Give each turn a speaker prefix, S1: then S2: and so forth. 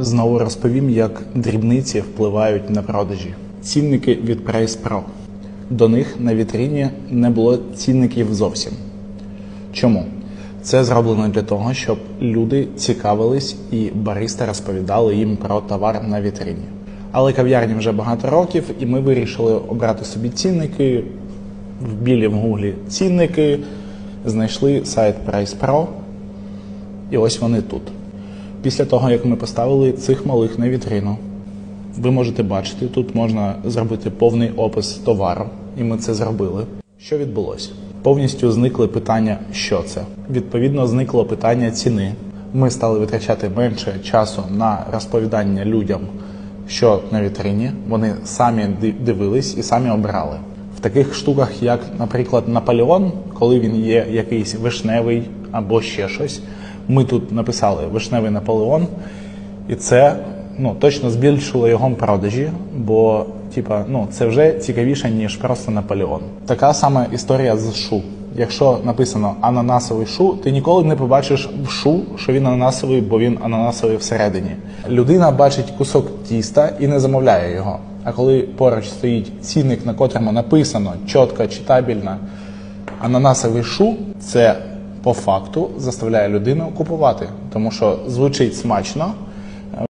S1: Знову розповім, як дрібниці впливають на продажі. Цінники від Price Pro. До них на вітріні не було цінників зовсім. Чому? Це зроблено для того, щоб люди цікавились і бариста розповідали їм про товар на вітріні. Але кав'ярні вже багато років, і ми вирішили обрати собі цінники. В гуглі цінники, знайшли сайт Price Pro, і ось вони тут. Після того, як ми поставили цих малих на вітрину, ви можете бачити, тут можна зробити повний опис товару, і ми це зробили. Що відбулося? Повністю зникли питання, що це. Відповідно, зникло питання ціни. Ми стали витрачати менше часу на розповідання людям, що на вітрині. Вони самі дивились і самі обрали. В таких штуках, як, наприклад, Наполеон, коли він є якийсь вишневий або ще щось, ми тут написали вишневий Наполеон, і це ну, точно збільшило його продажі, бо типа, ну, це вже цікавіше, ніж просто Наполеон. Така сама історія з шу. Якщо написано ананасовий шу, ти ніколи не побачиш в шу, що він ананасовий, бо він ананасовий всередині. Людина бачить кусок тіста і не замовляє його. А коли поруч стоїть цінник, на котрому написано чітко, читабельно ананасовий шу, це по факту заставляє людину купувати, тому що звучить смачно,